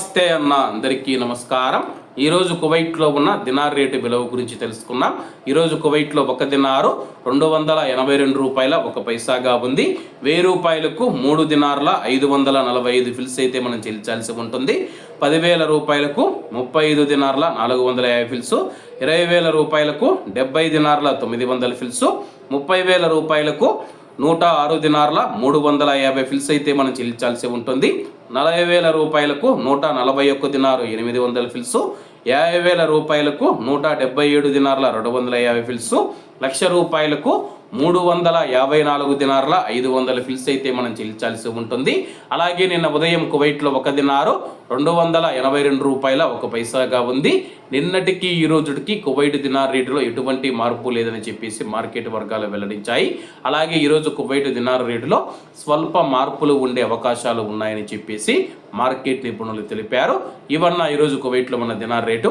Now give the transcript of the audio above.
నమస్తే అన్న అందరికీ నమస్కారం. ఈరోజు కువైట్లో ఉన్న దినార్ రేటు విలువ గురించి తెలుసుకున్నాం ఈరోజు కువైట్లో ఒక దినారు రెండు వందల ఎనభై రెండు రూపాయల ఒక పైసాగా ఉంది. వెయ్యి రూపాయలకు మూడు దినార్ల ఐదు వందల నలభై ఐదు ఫిల్స్ అయితే మనం చెల్లించాల్సి ఉంటుంది. పదివేల రూపాయలకు ముప్పై ఐదు దినార్ల నాలుగు వందల యాభై ఫిల్స్ ఇరవై వేల రూపాయలకు డెబ్బై దినార్ల తొమ్మిది వందల ఫిల్స్ ముప్పై వేల రూపాయలకు నూట ఆరు దినార్ల మూడు వందల యాభై ఫిల్స్ అయితే మనం చెల్లించాల్సి ఉంటుంది. నలభై వేల రూపాయలకు నూట నలభై ఒక్క దినారు ఎనిమిది వందల ఫిల్సు. యాభై వేల రూపాయలకు నూట డెబ్బై ఏడు దినార్ల రెండు వందల యాభై ఫిల్సు. లక్ష రూపాయలకు మూడు వందల యాభై నాలుగు దినార్ల ఐదు వందల ఫిల్స్ అయితే మనం చెల్లించాల్సి ఉంటుంది. అలాగే నిన్న ఉదయం కువైట్లో ఒక దినారు రెండు వందల ఎనభై రెండు రూపాయల ఒక పైసాగా ఉంది. నిన్నటికి ఈ రోజుకి కువైట్ దినార్ రేటులో ఎటువంటి మార్పు లేదని చెప్పేసి మార్కెట్ వర్గాలు వెల్లడించాయి. అలాగే ఈరోజు కువైట్ దినార్ రేటులో స్వల్ప మార్పులు ఉండే అవకాశాలు ఉన్నాయని చెప్పేసి మార్కెట్ నిపుణులు తెలిపారు. ఇవన్న ఈరోజు కువైట్లో ఉన్న దినార్ రేటు